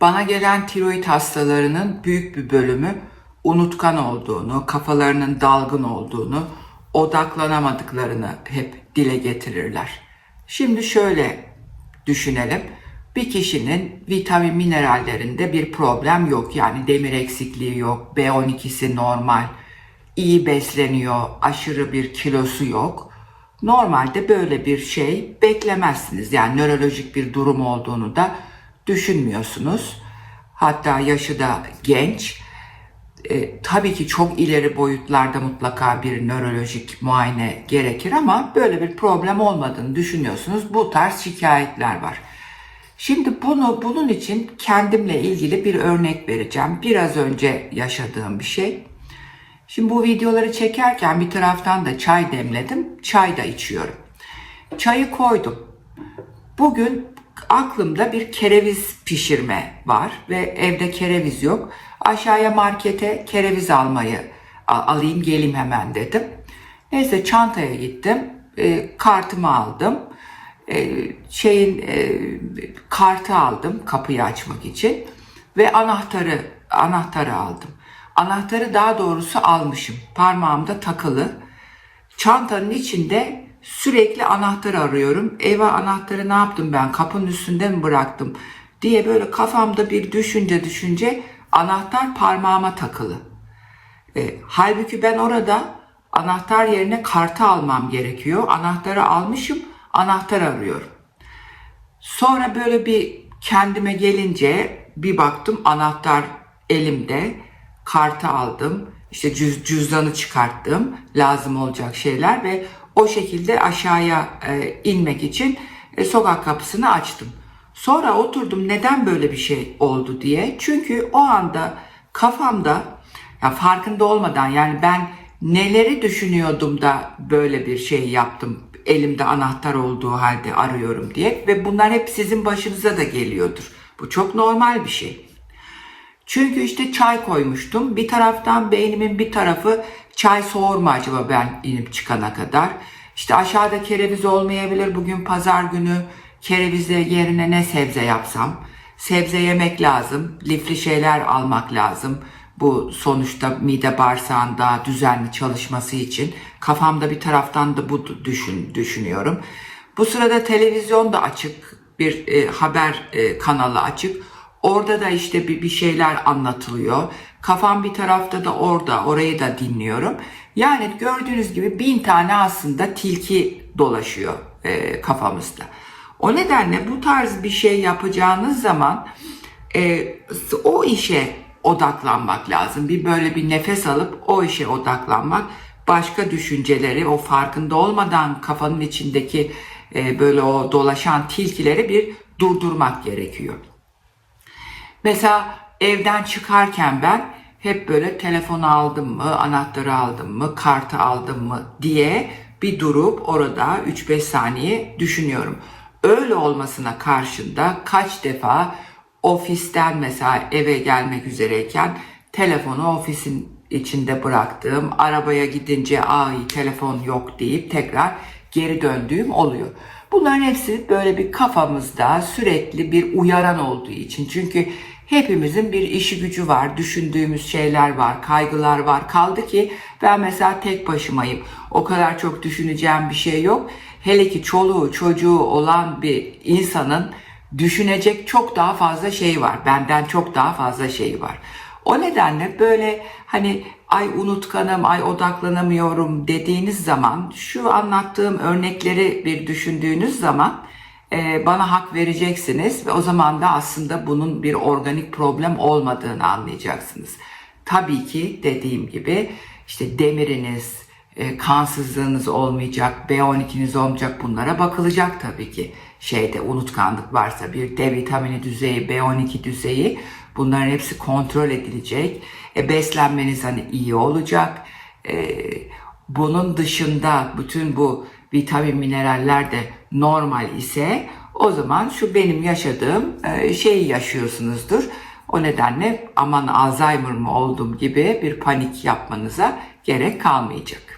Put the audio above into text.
Bana gelen tiroid hastalarının büyük bir bölümü unutkan olduğunu, kafalarının dalgın olduğunu, odaklanamadıklarını hep dile getirirler. Şimdi şöyle düşünelim. Bir kişinin vitamin minerallerinde bir problem yok. Yani demir eksikliği yok, B12'si normal, iyi besleniyor, aşırı bir kilosu yok. Normalde böyle bir şey beklemezsiniz. Yani nörolojik bir durum olduğunu da düşünmüyorsunuz. Hatta yaşı da genç. E, tabii ki çok ileri boyutlarda mutlaka bir nörolojik muayene gerekir ama böyle bir problem olmadığını düşünüyorsunuz. Bu tarz şikayetler var. Şimdi bunu bunun için kendimle ilgili bir örnek vereceğim. Biraz önce yaşadığım bir şey. Şimdi bu videoları çekerken bir taraftan da çay demledim. Çay da içiyorum. Çayı koydum. Bugün aklımda bir kereviz pişirme var ve evde kereviz yok. Aşağıya markete kereviz almayı alayım geleyim hemen dedim. Neyse çantaya gittim. E, kartımı aldım. E, şeyin e, kartı aldım kapıyı açmak için ve anahtarı anahtarı aldım. Anahtarı daha doğrusu almışım. Parmağımda takılı. Çantanın içinde sürekli anahtar arıyorum. Eve anahtarı ne yaptım ben? Kapının üstünde mi bıraktım? diye böyle kafamda bir düşünce düşünce anahtar parmağıma takılı. E, halbuki ben orada anahtar yerine kartı almam gerekiyor. Anahtarı almışım, anahtar arıyorum. Sonra böyle bir kendime gelince bir baktım anahtar elimde. Kartı aldım. işte cüz, cüzdanı çıkarttım. Lazım olacak şeyler ve o şekilde aşağıya e, inmek için e, sokak kapısını açtım. Sonra oturdum neden böyle bir şey oldu diye. Çünkü o anda kafamda ya farkında olmadan yani ben neleri düşünüyordum da böyle bir şey yaptım elimde anahtar olduğu halde arıyorum diye ve bunlar hep sizin başınıza da geliyordur. Bu çok normal bir şey. Çünkü işte çay koymuştum. Bir taraftan beynimin bir tarafı çay soğur mu acaba ben inip çıkana kadar. İşte aşağıda kereviz olmayabilir. Bugün pazar günü kerevize yerine ne sebze yapsam. Sebze yemek lazım. Lifli şeyler almak lazım. Bu sonuçta mide bağırsağın daha düzenli çalışması için. Kafamda bir taraftan da bu düşün, düşünüyorum. Bu sırada televizyon da açık. Bir e, haber e, kanalı açık. Orada da işte bir, bir şeyler anlatılıyor. Kafam bir tarafta da orada, orayı da dinliyorum. Yani gördüğünüz gibi bin tane aslında tilki dolaşıyor e, kafamızda. O nedenle bu tarz bir şey yapacağınız zaman e, o işe odaklanmak lazım. Bir böyle bir nefes alıp o işe odaklanmak. Başka düşünceleri o farkında olmadan kafanın içindeki e, böyle o dolaşan tilkileri bir durdurmak gerekiyor. Mesela evden çıkarken ben hep böyle telefonu aldım mı, anahtarı aldım mı, kartı aldım mı diye bir durup orada 3-5 saniye düşünüyorum. Öyle olmasına karşında kaç defa ofisten mesela eve gelmek üzereyken telefonu ofisin içinde bıraktığım, arabaya gidince ay telefon yok deyip tekrar geri döndüğüm oluyor. Bunların hepsi böyle bir kafamızda sürekli bir uyaran olduğu için. Çünkü hepimizin bir işi gücü var, düşündüğümüz şeyler var, kaygılar var. Kaldı ki ben mesela tek başımayım. O kadar çok düşüneceğim bir şey yok. Hele ki çoluğu çocuğu olan bir insanın düşünecek çok daha fazla şey var. Benden çok daha fazla şey var. O nedenle böyle hani ay unutkanım, ay odaklanamıyorum dediğiniz zaman şu anlattığım örnekleri bir düşündüğünüz zaman e, bana hak vereceksiniz ve o zaman da aslında bunun bir organik problem olmadığını anlayacaksınız. Tabii ki dediğim gibi işte demiriniz, e, kansızlığınız olmayacak, B12'niz olmayacak bunlara bakılacak tabii ki. Şeyde unutkanlık varsa bir D vitamini düzeyi, B12 düzeyi bunların hepsi kontrol edilecek. E, beslenmeniz hani iyi olacak. E, bunun dışında bütün bu vitamin mineraller de normal ise o zaman şu benim yaşadığım e, şeyi yaşıyorsunuzdur. O nedenle aman Alzheimer mı oldum gibi bir panik yapmanıza gerek kalmayacak.